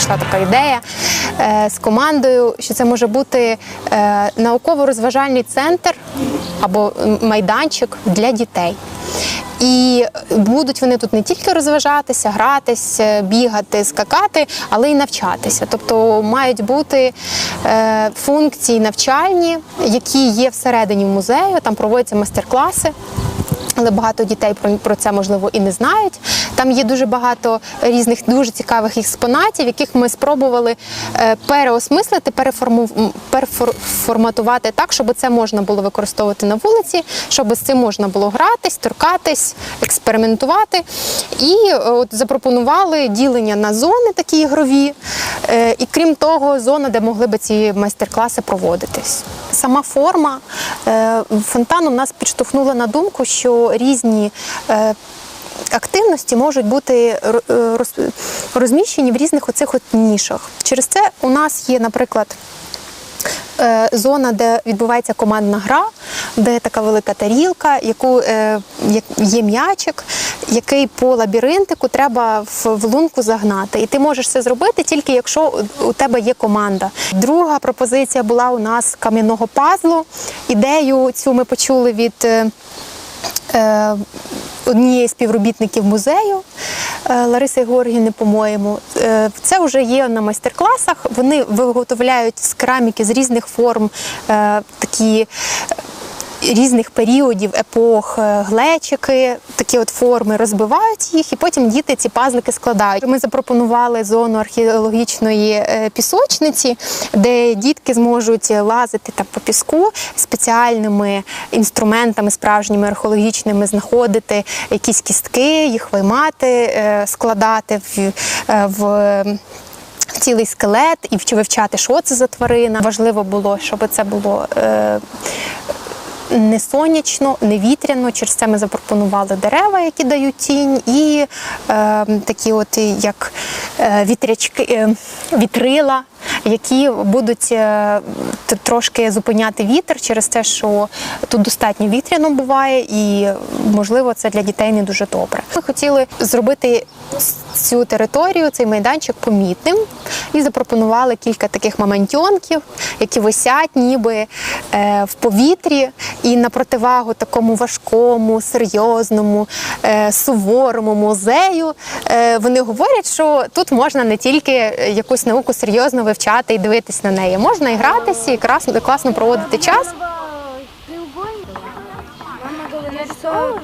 прийшла така ідея е, з командою, що це може бути е, науково-розважальний центр або майданчик для дітей. І будуть вони тут не тільки розважатися, гратися, бігати, скакати, але й навчатися. Тобто мають бути е, функції навчальні, які є всередині музею. Там проводяться майстер-класи. Але багато дітей про це можливо і не знають. Там є дуже багато різних дуже цікавих експонатів, яких ми спробували е, переосмислити, переформатувати так, щоб це можна було використовувати на вулиці, щоб з цим можна було гратись, торкатись, експериментувати. І е, от запропонували ділення на зони такі ігрові. Е, І крім того, зона, де могли би ці майстер-класи проводитись. Сама форма фонтану нас підштовхнула на думку, що різні активності можуть бути е, роз- розміщені в різних оцих от нішах. Через це у нас є, наприклад, е, зона, де відбувається командна гра, де така велика тарілка, яку е, є м'ячик, який по лабіринтику треба в, лунку загнати. І ти можеш це зробити тільки якщо у тебе є команда. Друга пропозиція була у нас кам'яного пазлу. Ідею цю ми почули від. Однієї з співробітників музею е, Лариси Георгівни, по-моєму, Е, це вже є на майстер-класах. Вони виготовляють з кераміки з різних форм е, такі різних періодів, епох, е, глечики, такі от форми розбивають їх, і потім діти ці пазлики складають. Ми запропонували зону археологічної е, пісочниці, де дітки зможуть лазити так по піску спеціальними інструментами, справжніми археологічними, знаходити якісь кістки, їх виймати, е, складати в. в Цілий скелет і вч- вивчати, що це за тварина. Важливо було, щоб це було е, не сонячно, не вітряно. Через це ми запропонували дерева, які дають тінь, і е, такі, от як е, вітрячки, е, вітрила, які будуть е, трошки зупиняти вітер через те, що тут достатньо вітряно буває, і можливо це для дітей не дуже добре. Ми хотіли зробити цю територію, цей майданчик помітним, і запропонували кілька таких мамонтьонків, які висять ніби е, в повітрі, і на противагу такому важкому, серйозному, е, суворому музею. Вони говорять, що тут можна не тільки якусь науку серйозно вивчати і дивитись на неї, можна і гратися, і красно, класно проводити час. Мама нее Що?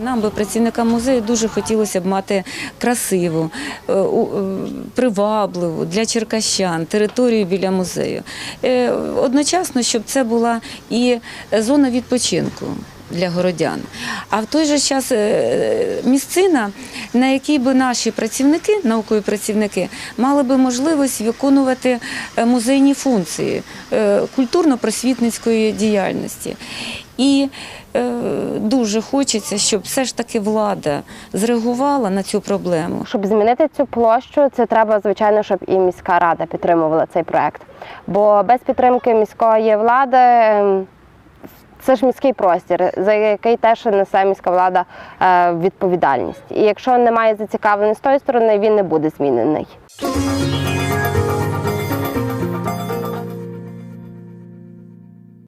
Нам би працівникам музею дуже хотілося б мати красиву, е, е, привабливу для черкащан територію біля музею. Е, Одночасно, щоб це була і зона відпочинку. Для городян, а в той же час е, місцина, на якій би наші працівники, наукові працівники, мали би можливість виконувати е, музейні функції е, культурно-просвітницької діяльності. І дуже хочеться, щоб все ж таки влада зреагувала на цю проблему. Щоб змінити цю площу, це треба, звичайно, щоб і міська рада підтримувала цей проект. Бо без підтримки міської влади ем, це ж міський простір, за який теж несе міська влада е, відповідальність. І якщо немає зацікавленості з тої сторони, він не буде змінений.